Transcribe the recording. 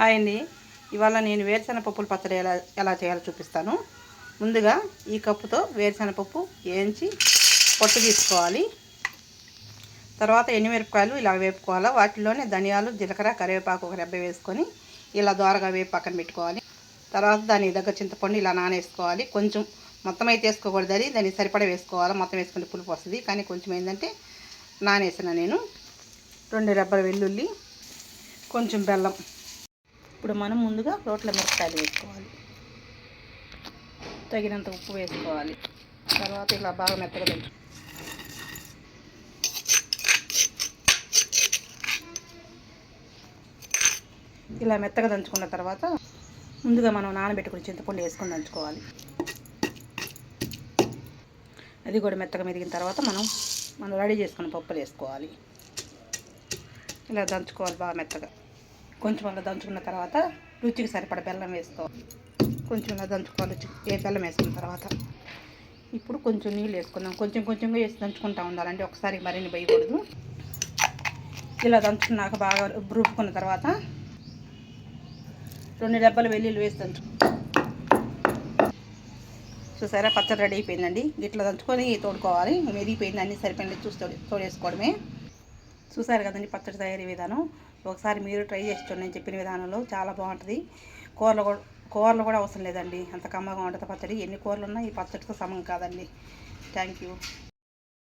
Hi అండి. ఇవాళ నేను వేరుశెనగ పప్పుల పచ్చడి ఎలా ఎలా చేయాలో చూపిస్తాను. ముందుగా ఈ కప్పుతో వేరుశెనగ పప్పు వేయించి పొట్టు తీసుకోవాలి. తర్వాత ఎండుమిరపకాయలు ఇలా వేపుకోవాలి. వాటిలోనే ధనియాలు జీలకర్ర కరివేపాకు ఒక రెబ్బ వేసుకొని ఇలా దోరగా వేపు పక్కన పెట్టుకోవాలి. తర్వాత దాని దగ్గర చింతపండు ఇలా నానేసుకోవాలి. కొంచెం మొత్తం అయితే వేసుకోకూడదు అది. దాన్ని సరిపడా వేసుకోవాలి. మొత్తం వేసుకుంటే పులుపు వస్తుంది. కానీ కొంచెం ఏంటంటే నానేసిన నేను రెండు రెబ్బల వెల్లుల్లి కొంచెం బెల్లం ఇప్పుడు మనం ముందుగా రోట్ల మిరపకాయలు వేసుకోవాలి. తగినంత ఉప్పు వేసుకోవాలి. తర్వాత ఇలా బాగా మెత్తగా దంచు ఇలా మెత్తగా దంచుకున్న తర్వాత ముందుగా మనం నానబెట్టుకుని చింతపండు వేసుకొని దంచుకోవాలి. అది కూడా మెత్తగా మెదిగిన తర్వాత మనం మనం రెడీ చేసుకున్న పప్పులు వేసుకోవాలి. ఇలా దంచుకోవాలి బాగా మెత్తగా. కొంచెం అలా దంచుకున్న తర్వాత రుచికి సరిపడ బెల్లం వేసుకోవాలి కొంచెం అలా దంచుకోవాలి రుచి ఏ బెల్లం వేసుకున్న తర్వాత. ఇప్పుడు కొంచెం నీళ్ళు వేసుకుందాం. కొంచెం కొంచెంగా వేసి దంచుకుంటా ఉండాలండి. ఒకసారి మరిన్ని వేయకూడదు. ఇలా దంచుకున్నాక బాగా రూపుకున్న తర్వాత రెండు డబ్బాలు వెల్లుల్లి వేసి దంచు. చూసారా? పచ్చడి రెడీ అయిపోయిందండి. ఇట్లా దంచుకొని తోడుకోవాలి. మెదిగిపోయింది అన్నీ సరిపోయింది. చూసి తోడు తోడేసుకోవడమే. చూసారు కదండి పచ్చడి తయారీ విధానం. ఒకసారి మీరు ట్రై చేసి చూడండి. నేను చెప్పిన విధానంలో చాలా బాగుంటుంది. కూరలు కూడా కూరలు కూడా అవసరం లేదండి. అంత కమ్మగా ఉంటుంది పచ్చడి. ఎన్ని కూరలు ఉన్నా ఈ పచ్చడితో సమం కాదండి. Thank you